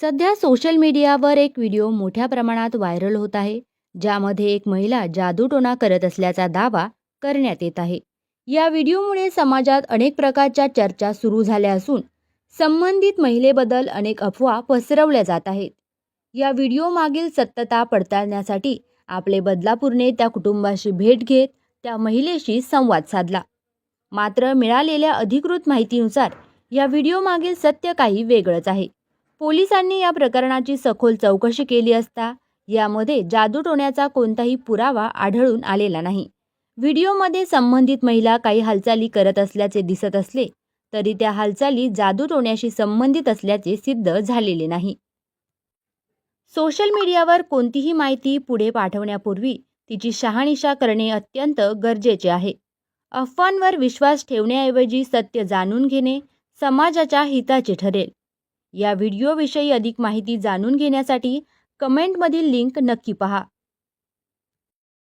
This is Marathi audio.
सध्या सोशल मीडियावर एक व्हिडिओ मोठ्या प्रमाणात व्हायरल होत आहे ज्यामध्ये एक महिला जादूटोणा करत असल्याचा दावा करण्यात येत आहे. या व्हिडिओमुळे समाजात अनेक प्रकारच्या चर्चा सुरू झाल्या असून संबंधित महिलेबद्दल अनेक अफवा पसरवल्या जात आहेत. या व्हिडिओ मागील सत्यता पडताळण्यासाठी आपले बदलापूरने त्या कुटुंबाशी भेट घेत त्या महिलेशी संवाद साधला. मात्र मिळालेल्या अधिकृत माहितीनुसार या व्हिडिओ मागील सत्य काही वेगळंच आहे. पोलिसांनी या प्रकरणाची सखोल चौकशी केली असता यामध्ये जादूटोण्याचा कोणताही पुरावा आढळून आलेला नाही. व्हिडिओमध्ये संबंधित महिला काही हालचाली करत असल्याचे दिसत असले तरी त्या हालचाली जादूटोण्याशी संबंधित असल्याचे सिद्ध झालेले नाही. सोशल मीडियावर कोणतीही माहिती पुढे पाठवण्यापूर्वी तिची शहानिशा करणे अत्यंत गरजेचे आहे. अफवांवर विश्वास ठेवण्याऐवजी सत्य जाणून घेणे समाजाच्या हिताचे ठरेल. या व्हिडिओविषयी अधिक माहिती जाणून घेण्यासाठी कमेंटमधील लिंक नक्की पहा.